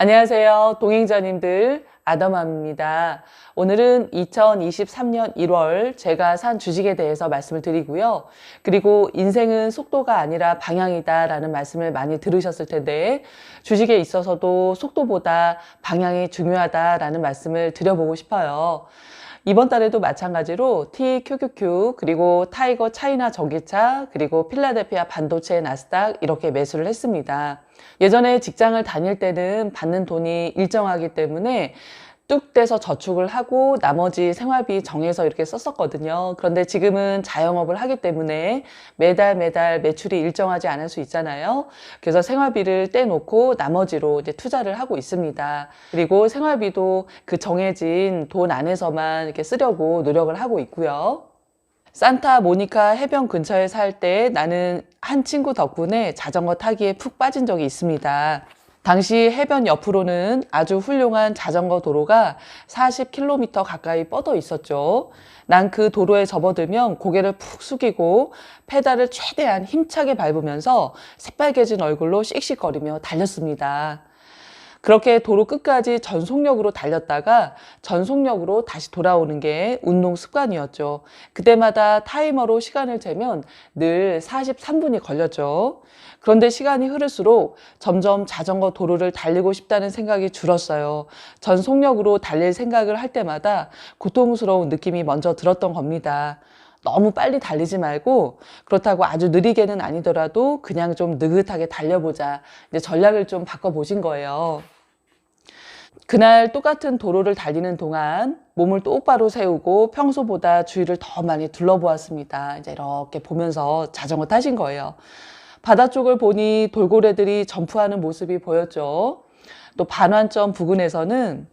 안녕하세요. 동행자님들 아담함입니다. 오늘은 2023년 1월 제가 산 주식에 대해서 말씀을 드리고요. 그리고 인생은 속도가 아니라 방향이다 라는 말씀을 많이 들으셨을 텐데 주식에 있어서도 속도보다 방향이 중요하다 라는 말씀을 드려보고 싶어요. 이번 달에도 마찬가지로 TQQQ 그리고 타이거 차이나 전기차 그리고 필라델피아 반도체 나스닥 이렇게 매수를 했습니다. 예전에 직장을 다닐 때는 받는 돈이 일정하기 때문에 뚝 떼서 저축을 하고 나머지 생활비 정해서 이렇게 썼었거든요. 그런데 지금은 자영업을 하기 때문에 매달 매달 매출이 일정하지 않을 수 있잖아요. 그래서 생활비를 떼놓고 나머지로 이제 투자를 하고 있습니다. 그리고 생활비도 그 정해진 돈 안에서만 이렇게 쓰려고 노력을 하고 있고요. 산타 모니카 해변 근처에 살 때 나는 한 친구 덕분에 자전거 타기에 푹 빠진 적이 있습니다. 당시 해변 옆으로는 아주 훌륭한 자전거 도로가 40km 가까이 뻗어 있었죠. 난 그 도로에 접어들면 고개를 푹 숙이고 페달을 최대한 힘차게 밟으면서 새빨개진 얼굴로 씩씩거리며 달렸습니다. 그렇게 도로 끝까지 전속력으로 달렸다가 전속력으로 다시 돌아오는 게 운동 습관이었죠. 그때마다 타이머로 시간을 재면 늘 43분이 걸렸죠. 그런데 시간이 흐를수록 점점 자전거 도로를 달리고 싶다는 생각이 줄었어요. 전속력으로 달릴 생각을 할 때마다 고통스러운 느낌이 먼저 들었던 겁니다. 너무 빨리 달리지 말고 그렇다고 아주 느리게는 아니더라도 그냥 좀 느긋하게 달려보자. 이제 전략을 좀 바꿔보신 거예요. 그날 똑같은 도로를 달리는 동안 몸을 똑바로 세우고 평소보다 주위를 더 많이 둘러보았습니다. 이제 이렇게 보면서 자전거 타신 거예요. 바다 쪽을 보니 돌고래들이 점프하는 모습이 보였죠. 또 반환점 부근에서는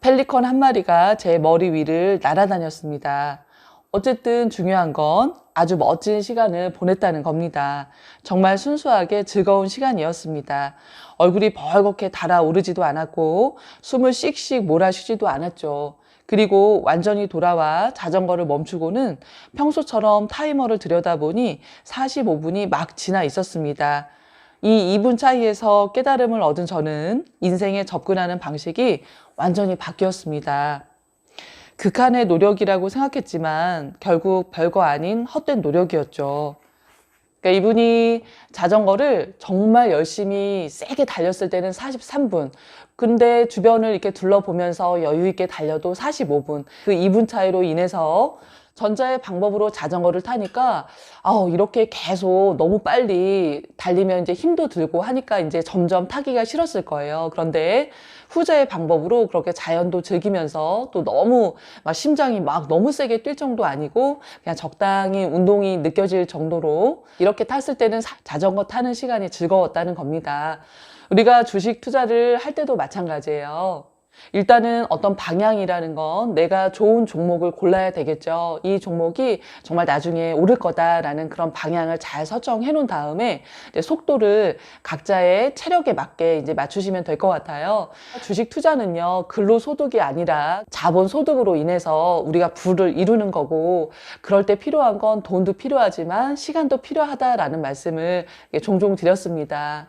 펠리컨 한 마리가 제 머리 위를 날아다녔습니다. 어쨌든 중요한 건 아주 멋진 시간을 보냈다는 겁니다. 정말 순수하게 즐거운 시간이었습니다. 얼굴이 벌겋게 달아오르지도 않았고 숨을 씩씩 몰아쉬지도 않았죠. 그리고 완전히 돌아와 자전거를 멈추고는 평소처럼 타이머를 들여다보니 45분이 막 지나 있었습니다. 이 2분 차이에서 깨달음을 얻은 저는 인생에 접근하는 방식이 완전히 바뀌었습니다. 극한의 노력이라고 생각했지만 결국 별거 아닌 헛된 노력이었죠. 그러니까 이분이 자전거를 정말 열심히 세게 달렸을 때는 43분. 근데 주변을 이렇게 둘러보면서 여유 있게 달려도 45분. 그 2분 차이로 인해서 전자의 방법으로 자전거를 타니까 아우 이렇게 계속 너무 빨리 달리면 이제 힘도 들고 하니까 이제 점점 타기가 싫었을 거예요. 그런데 후자의 방법으로 그렇게 자연도 즐기면서 또 너무 막 심장이 막 너무 세게 뛸 정도 아니고 그냥 적당히 운동이 느껴질 정도로 이렇게 탔을 때는 자전거 타는 시간이 즐거웠다는 겁니다. 우리가 주식 투자를 할 때도 마찬가지예요. 일단은 어떤 방향이라는 건 내가 좋은 종목을 골라야 되겠죠. 이 종목이 정말 나중에 오를 거다라는 그런 방향을 잘 설정해 놓은 다음에 속도를 각자의 체력에 맞게 이제 맞추시면 될 것 같아요. 주식 투자는요, 근로소득이 아니라 자본소득으로 인해서 우리가 부를 이루는 거고, 그럴 때 필요한 건 돈도 필요하지만 시간도 필요하다라는 말씀을 종종 드렸습니다.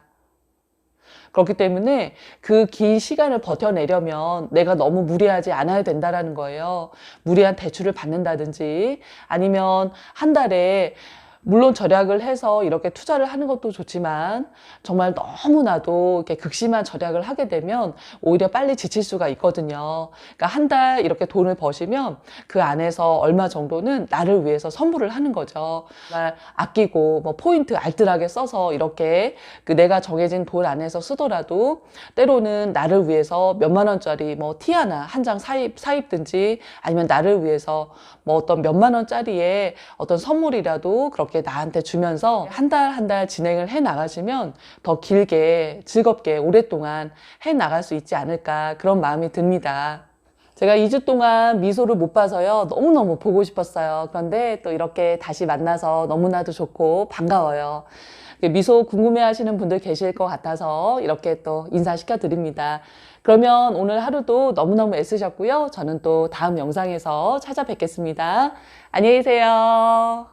그렇기 때문에 그 긴 시간을 버텨내려면 내가 너무 무리하지 않아야 된다라는 거예요. 무리한 대출을 받는다든지 아니면 한 달에 물론 절약을 해서 이렇게 투자를 하는 것도 좋지만 정말 너무나도 이렇게 극심한 절약을 하게 되면 오히려 빨리 지칠 수가 있거든요. 그러니까 한 달 이렇게 돈을 버시면 그 안에서 얼마 정도는 나를 위해서 선물을 하는 거죠. 정말 아끼고 뭐 포인트 알뜰하게 써서 이렇게 그 내가 정해진 돈 안에서 쓰더라도 때로는 나를 위해서 몇만 원짜리 뭐 티 하나 한 장 사입 사입든지 아니면 나를 위해서 뭐 어떤 몇만 원짜리의 어떤 선물이라도 그렇게 이렇게 나한테 주면서 한 달 한 달 진행을 해 나가시면 더 길게 즐겁게 오랫동안 해 나갈 수 있지 않을까 그런 마음이 듭니다. 제가 2주 동안 미소를 못 봐서요. 너무너무 보고 싶었어요. 그런데 또 이렇게 다시 만나서 너무나도 좋고 반가워요. 미소 궁금해 하시는 분들 계실 것 같아서 이렇게 또 인사시켜 드립니다. 그러면 오늘 하루도 너무너무 애쓰셨고요. 저는 또 다음 영상에서 찾아뵙겠습니다. 안녕히 계세요.